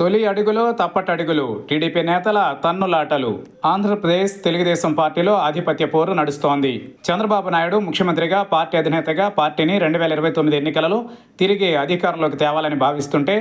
తొలి అడుగులో తప్పటడుగులు టీడీపీ నేతల తన్నులాటలు. ఆంధ్రప్రదేశ్ తెలుగుదేశం పార్టీలో ఆధిపత్య పోరు నడుస్తోంది. చంద్రబాబు నాయుడు ముఖ్యమంత్రిగా పార్టీ అధినేతగా పార్టీని రెండు వేల ఇరవై తొమ్మిది ఎన్నికలలో తిరిగి అధికారంలోకి తేవాలని భావిస్తుంటే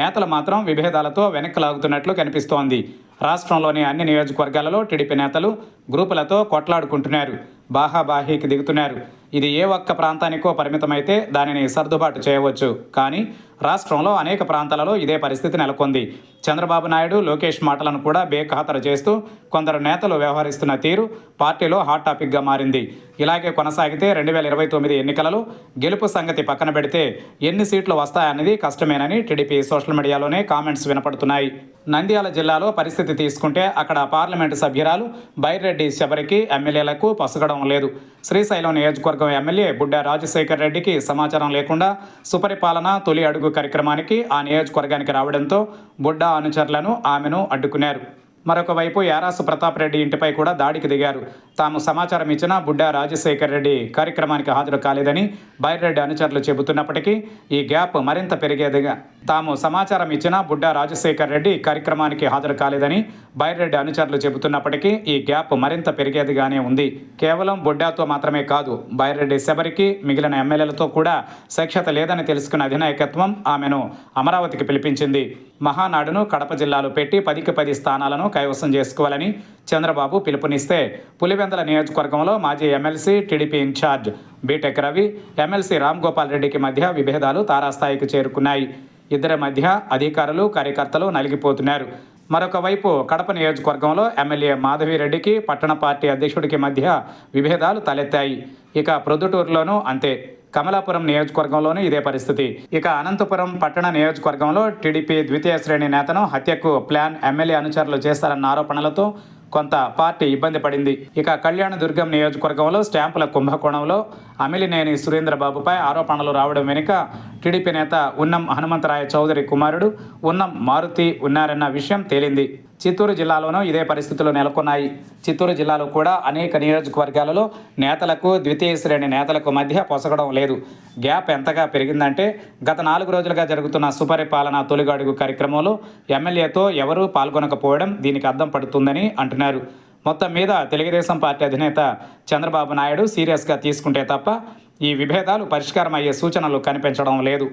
నేతలు మాత్రం విభేదాలతో వెనక్కి లాగుతున్నట్లు కనిపిస్తోంది. రాష్ట్రంలోని అన్ని నియోజకవర్గాలలో టీడీపీ నేతలు గ్రూపులతో కొట్లాడుకుంటున్నారు. బాహాబాహీకి దిగుతున్నారు. ఇది ఏ ఒక్క ప్రాంతానికో పరిమితమైతే దానిని సర్దుబాటు చేయవచ్చు. కానీ రాష్ట్రంలో అనేక ప్రాంతాలలో ఇదే పరిస్థితి నెలకొంది. చంద్రబాబు నాయుడు లోకేష్ మాటలను కూడా బేఖాతరు చేస్తూ కొందరు నేతలు వ్యవహరిస్తున్న తీరు పార్టీలో హాట్ టాపిక్గా మారింది. ఇలాగే కొనసాగితే రెండు వేల ఇరవై తొమ్మిది ఎన్నికలలో గెలుపు సంగతి పక్కన పెడితే ఎన్ని సీట్లు వస్తాయన్నది కష్టమేనని టీడీపీ సోషల్ మీడియాలోనే కామెంట్స్ వినపడుతున్నాయి. నంద్యాల జిల్లాలో పరిస్థితి తీసుకుంటే అక్కడ పార్లమెంటు సభ్యురాలు బైరెడ్డి శబరికి ఎమ్మెల్యేలకు పసగడం లేదు. శ్రీశైలం నియోజకవర్గం ఎమ్మెల్యే బుడ్డా రాజశేఖర్ రెడ్డికి సమాచారం లేకుండా సుపరిపాలన తొలి అడుగు కార్యక్రమానికి ఆ నియోజకవర్గానికి రావడంతో బుడ్డా అనుచరులను ఆమెను అడ్డుకున్నారు. మరొకవైపు యారాసు ప్రతాప్ రెడ్డి ఇంటిపై కూడా దాడికి దిగారు. తాము సమాచారం ఇచ్చిన బుడ్డా రాజశేఖర్ రెడ్డి కార్యక్రమానికి హాజరు కాలేదని బైరెడ్డి అనుచరులు చెబుతున్నప్పటికీ ఈ గ్యాప్ మరింత పెరిగేదిగా తాము సమాచారం ఇచ్చిన బుడ్డా రాజశేఖర్ రెడ్డి కార్యక్రమానికి హాజరు కాలేదని బైరెడ్డి అనుచరులు చెబుతున్నప్పటికీ ఈ గ్యాప్ మరింత పెరిగేదిగానే ఉంది. కేవలం బుడ్డాతో మాత్రమే కాదు బైరెడ్డి శబరికి మిగిలిన ఎమ్మెల్యేలతో కూడా సఖ్యత లేదని తెలుసుకున్న అధినాయకత్వం ఆమెను అమరావతికి పిలిపించింది. మహానాడును కడప జిల్లాలో పెట్టి పదికి పది స్థానాలను కైవసం చేసుకోవాలని చంద్రబాబు పిలుపునిస్తే పులివెందల నియోజకవర్గంలో మాజీ MLC TDP incharge BTech Ravi MLC Ram Gopal రెడ్డికి మధ్య విభేదాలు తారాస్థాయికి చేరుకున్నాయి. ఇద్దరి మధ్య అధికారులు కార్యకర్తలు నలిగిపోతున్నారు. మరొక వైపు కడప నియోజకవర్గంలో ఎమ్మెల్యే మాధవిరెడ్డికి పట్టణ పార్టీ అధ్యక్షుడికి మధ్య విభేదాలు తలెత్తాయి. ఇక ప్రొద్దుటూరులోనూ అంతే. కమలాపురం నియోజకవర్గంలోనూ ఇదే పరిస్థితి. ఇక అనంతపురం పట్టణ నియోజకవర్గంలో టీడీపీ ద్వితీయ శ్రేణి నేతను హత్యకు ప్లాన్ ఎమ్మెల్యే అనుచరులు చేస్తారన్న ఆరోపణలతో కొంత పార్టీ ఇబ్బంది పడింది. ఇక కళ్యాణదుర్గం నియోజకవర్గంలో స్టాంపుల కుంభకోణంలో అమిలినేని సురేంద్రబాబుపై ఆరోపణలు రావడం వెనుక టీడీపీ నేత ఉన్నం హనుమంతరాయ చౌదరి కుమారుడు ఉన్నం మారుతి ఉన్నారన్న విషయం తేలింది. చిత్తూరు జిల్లాలోనూ ఇదే పరిస్థితులు నెలకొన్నాయి. చిత్తూరు జిల్లాలో కూడా అనేక నియోజకవర్గాలలో నేతలకు ద్వితీయ శ్రేణి నేతలకు మధ్య పొసగడం లేదు. గ్యాప్ ఎంతగా పెరిగిందంటే గత నాలుగు రోజులుగా జరుగుతున్న సుపరిపాలన తొలిగడుగు కార్యక్రమంలో ఎమ్మెల్యేతో ఎవరూ పాల్గొనకపోవడం దీనికి అద్దం పడుతుందని అంటున్నారు. మొత్తం మీద తెలుగుదేశం పార్టీ అధినేత చంద్రబాబు నాయుడు సీరియస్గా తీసుకుంటే తప్ప ఈ విభేదాలు పరిష్కారం అయ్యే సూచనలు కనిపించడం లేదు.